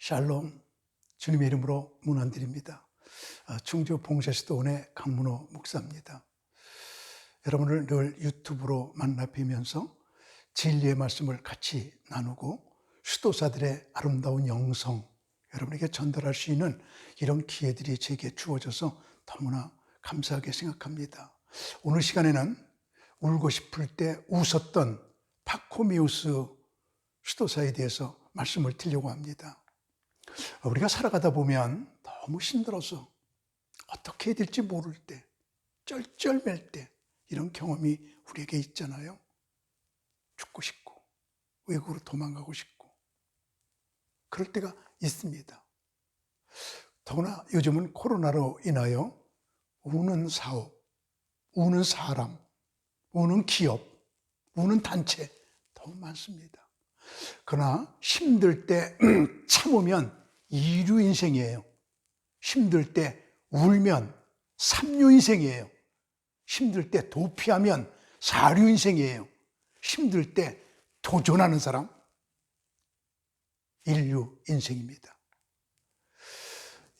샬롬 주님의 이름으로 문안드립니다. 아, 충주 봉쇄스도원의 강문호 목사입니다. 여러분을 늘 유튜브로 만나 뵈면서 진리의 말씀을 같이 나누고 수도사들의 아름다운 영성 여러분에게 전달할 수 있는 이런 기회들이 제게 주어져서 너무나 감사하게 생각합니다. 오늘 시간에는 울고 싶을 때 웃었던 파코미우스 수도사에 대해서 말씀을 드리려고 합니다. 우리가 살아가다 보면 너무 힘들어서 어떻게 해야 될지 모를 때, 쩔쩔맬 때 이런 경험이 우리에게 있잖아요. 죽고 싶고 외국으로 도망가고 싶고 그럴 때가 있습니다. 더구나 요즘은 코로나로 인하여 우는 사업, 우는 사람, 우는 기업, 우는 단체 너무 많습니다. 그러나 힘들 때 참으면 이류 인생이에요. 힘들 때 울면 삼류 인생이에요. 힘들 때 도피하면 사류 인생이에요. 힘들 때 도전하는 사람 인류 인생입니다.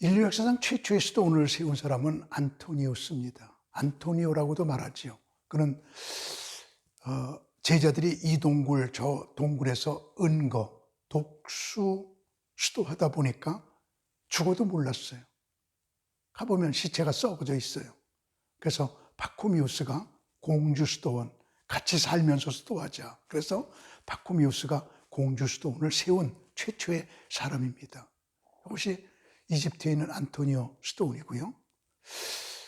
인류 역사상 최초의 수도원을 세운 사람은 안토니우스입니다. 안토니오라고도 말하지요. 그는 어, 제자들이 이 동굴 저 동굴에서 은거 독수 수도하다 보니까 죽어도 몰랐어요. 가보면 시체가 썩어져 있어요. 그래서 바쿠미우스가 공주 수도원 같이 살면서 수도하자. 그래서 바쿠미우스가 공주 수도원을 세운 최초의 사람입니다. 이것이 이집트에 있는 안토니오 수도원이고요.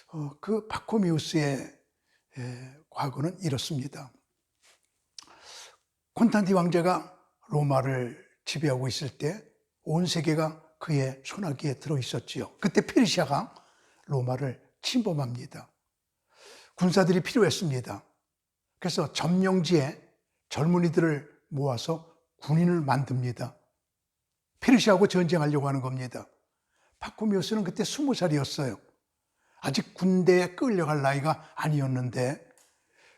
어, 그 바코미우스의 에, 과거는 이렇습니다. 콘탄티 왕자가 로마를 지배하고 있을 때 온 세계가 그의 손아귀에 들어 있었지요. 그때 페르시아가 로마를 침범합니다. 군사들이 필요했습니다. 그래서 점령지에 젊은이들을 모아서 군인을 만듭니다. 페르시아하고 전쟁하려고 하는 겁니다. 파코미오스는 그때 스무 살이었어요. 아직 군대에 끌려갈 나이가 아니었는데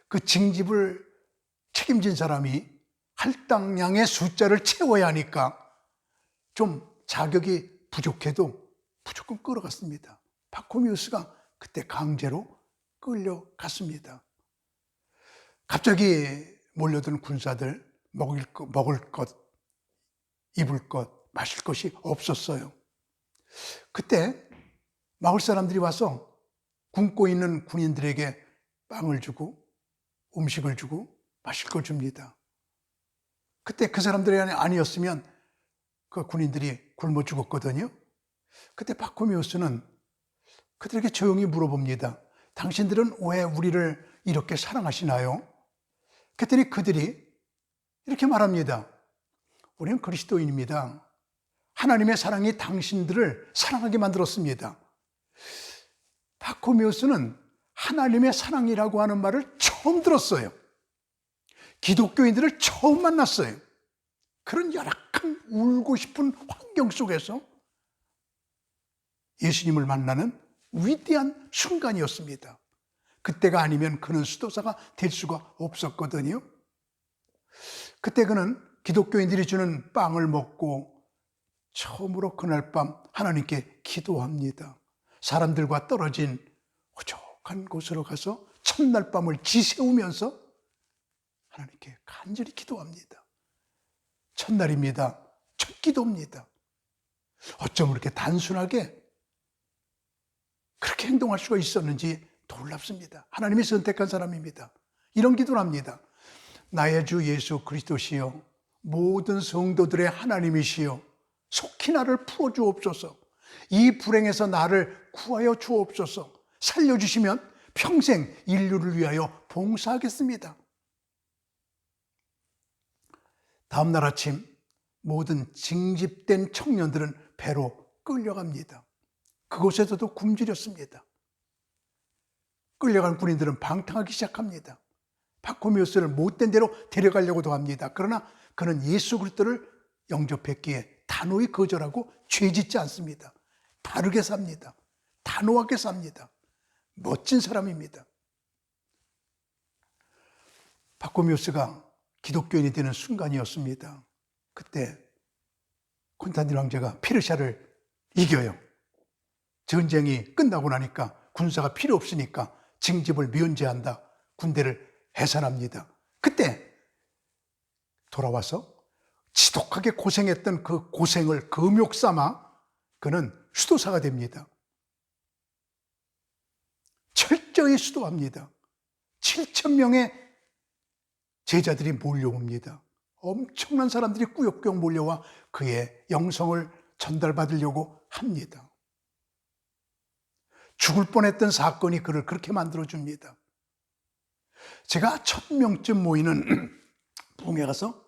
그 징집을 책임진 사람이 할당량의 숫자를 채워야 하니까 좀 자격이 부족해도 무조건 끌어갔습니다. 파코미우스가 그때 강제로 끌려갔습니다. 갑자기 몰려든 군사들 먹을 것, 먹을 것, 입을 것, 마실 것이 없었어요. 그때 마을 사람들이 와서 굶고 있는 군인들에게 빵을 주고 음식을 주고 마실 걸 줍니다. 그때 그 사람들이 아니었으면 그 군인들이 굶어 죽었거든요. 그때 바코미우스는 그들에게 조용히 물어봅니다. 당신들은 왜 우리를 이렇게 사랑하시나요? 그랬더니 그들이 이렇게 말합니다. 우리는 그리스도인입니다. 하나님의 사랑이 당신들을 사랑하게 만들었습니다. 바코미우스는 하나님의 사랑이라고 하는 말을 처음 들었어요. 기독교인들을 처음 만났어요. 그런 열악 한 울고 싶은 환경 속에서 예수님을 만나는 위대한 순간이었습니다. 그때가 아니면 그는 수도사가 될 수가 없었거든요. 그때 그는 기독교인들이 주는 빵을 먹고 처음으로 그날 밤 하나님께 기도합니다. 사람들과 떨어진 호족한 곳으로 가서 첫날 밤을 지새우면서 하나님께 간절히 기도합니다. 첫날입니다. 첫 기도입니다. 어쩜 그렇게 단순하게 그렇게 행동할 수가 있었는지 놀랍습니다. 하나님이 선택한 사람입니다. 이런 기도를 합니다. 나의 주 예수 그리스도시여 모든 성도들의 하나님이시여 속히 나를 풀어 주옵소서. 이 불행에서 나를 구하여 주옵소서. 살려주시면 평생 인류를 위하여 봉사하겠습니다. 다음 날 아침 모든 징집된 청년들은 배로 끌려갑니다. 그곳에서도 굶주렸습니다. 끌려간 군인들은 방탕하기 시작합니다. 바코미우스를 못된 대로 데려가려고도 합니다. 그러나 그는 예수 그리스도를 영접했기에 단호히 거절하고 죄짓지 않습니다. 다르게 삽니다. 단호하게 삽니다. 멋진 사람입니다. 바코미우스가 기독교인이 되는 순간이었습니다. 그때 콘스탄틴 왕제가 페르시아를 이겨요. 전쟁이 끝나고 나니까 군사가 필요 없으니까 징집을 면제한다. 군대를 해산합니다. 그때 돌아와서 지독하게 고생했던 그 고생을 금욕 삼아 그는 수도사가 됩니다. 철저히 수도합니다. 7천 명의 제자들이 몰려옵니다. 엄청난 사람들이 꾸역꾸역 몰려와 그의 영성을 전달받으려고 합니다. 죽을 뻔했던 사건이 그를 그렇게 만들어줍니다. 제가 천 명쯤 모이는 부흥회 가서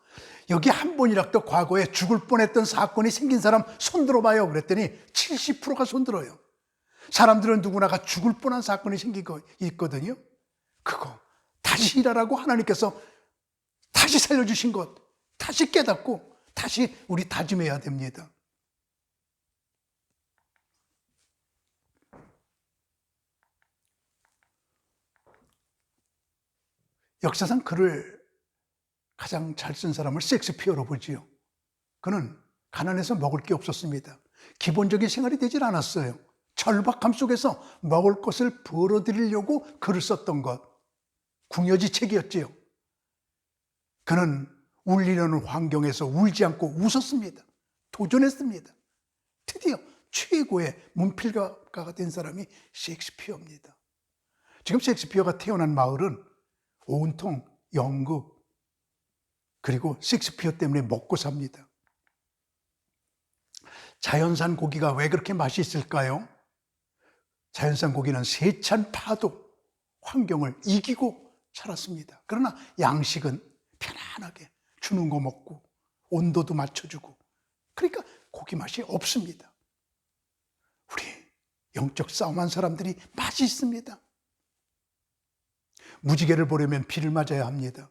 여기 한 번이라도 과거에 죽을 뻔했던 사건이 생긴 사람 손들어봐요. 그랬더니 70%가 손들어요. 사람들은 누구나가 죽을 뻔한 사건이 생기고 있거든요. 그거 다시 일하라고 하나님께서 다시 살려주신 것, 다시 깨닫고 다시 우리 다짐해야 됩니다. 역사상 글을 가장 잘 쓴 사람을 섹스피어로 보지요. 그는 가난해서 먹을 게 없었습니다. 기본적인 생활이 되질 않았어요. 절박함 속에서 먹을 것을 벌어들이려고 글을 썼던 것. 궁여지 책이었지요. 그는 울리려는 환경에서 울지 않고 웃었습니다. 도전했습니다. 드디어 최고의 문필가가 된 사람이 셰익스피어입니다. 지금 셰익스피어가 태어난 마을은 온통 연극 그리고 셰익스피어 때문에 먹고 삽니다. 자연산 고기가 왜 그렇게 맛이 있을까요? 자연산 고기는 세찬 파도 환경을 이기고 살았습니다. 그러나 양식은 편안하게 주는 거 먹고 온도도 맞춰주고 그러니까 고기 맛이 없습니다. 우리 영적 싸움한 사람들이 맛이 있습니다. 무지개를 보려면 비를 맞아야 합니다.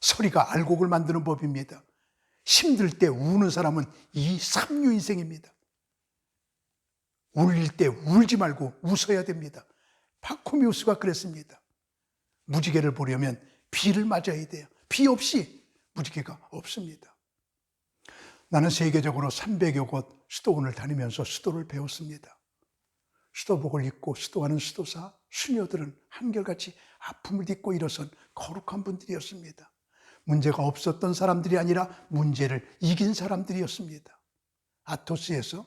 서리가 알곡을 만드는 법입니다. 힘들 때 우는 사람은 이 삼류 인생입니다. 울릴 때 울지 말고 웃어야 됩니다. 파코미우스가 그랬습니다. 무지개를 보려면 비를 맞아야 돼요. 비 없이 무지개가 없습니다. 나는 세계적으로 300여 곳 수도원을 다니면서 수도를 배웠습니다. 수도복을 입고 수도하는 수도사, 수녀들은 한결같이 아픔을 딛고 일어선 거룩한 분들이었습니다. 문제가 없었던 사람들이 아니라 문제를 이긴 사람들이었습니다. 아토스에서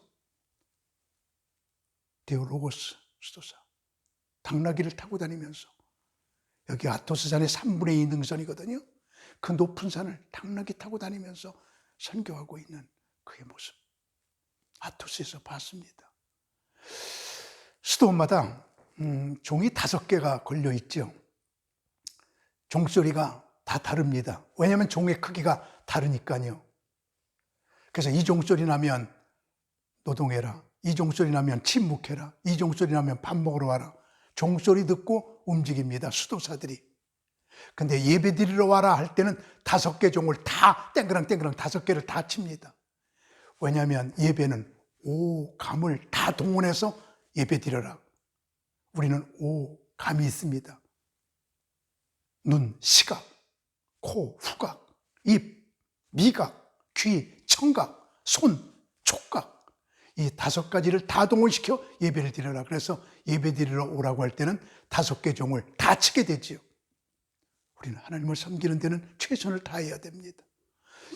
데오로고스 수도사, 당나귀를 타고 다니면서 여기 아토스 산의 3분의 2 능선이거든요. 그 높은 산을 당나귀 타고 다니면서 선교하고 있는 그의 모습. 아토스에서 봤습니다. 수도원마다 음, 종이 다섯 개가 걸려 있죠. 종소리가 다 다릅니다. 왜냐하면 종의 크기가 다르니까요. 그래서 이 종소리 나면 노동해라. 이 종소리 나면 침묵해라. 이 종소리 나면 밥 먹으러 와라. 종소리 듣고 움직입니다. 수도사들이. 근데 예배 드리러 와라 할 때는 다섯 개 종을 다 땡그랑 땡그랑 다섯 개를 다 칩니다. 왜냐하면 예배는 오 감을 다 동원해서 예배 드려라. 우리는 오 감이 있습니다. 눈, 시각, 코, 후각, 입, 미각, 귀, 청각, 손, 촉각. 이 다섯 가지를 다 동원시켜 예배를 드려라. 그래서 예배 드리러 오라고 할 때는 다섯 개 종을 다 치게 되지요. 우리는 하나님을 섬기는 데는 최선을 다해야 됩니다.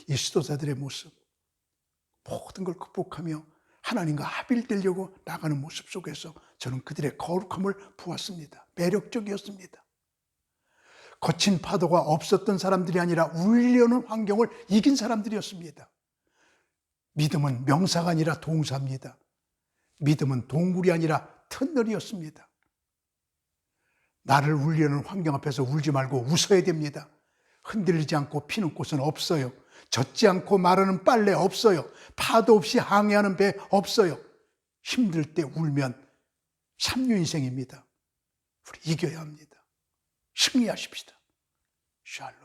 이 수도자들의 모습, 모든 걸 극복하며 하나님과 합일되려고 나가는 모습 속에서 저는 그들의 거룩함을 보았습니다. 매력적이었습니다. 거친 파도가 없었던 사람들이 아니라 울려는 환경을 이긴 사람들이었습니다. 믿음은 명사가 아니라 동사입니다. 믿음은 동굴이 아니라 터널이었습니다. 나를 울리는 환경 앞에서 울지 말고 웃어야 됩니다. 흔들리지 않고 피는 꽃은 없어요. 젖지 않고 마르는 빨래 없어요. 파도 없이 항해하는 배 없어요. 힘들 때 울면 삼류 인생입니다. 우리 이겨야 합니다. 승리하십시다. 샬롬.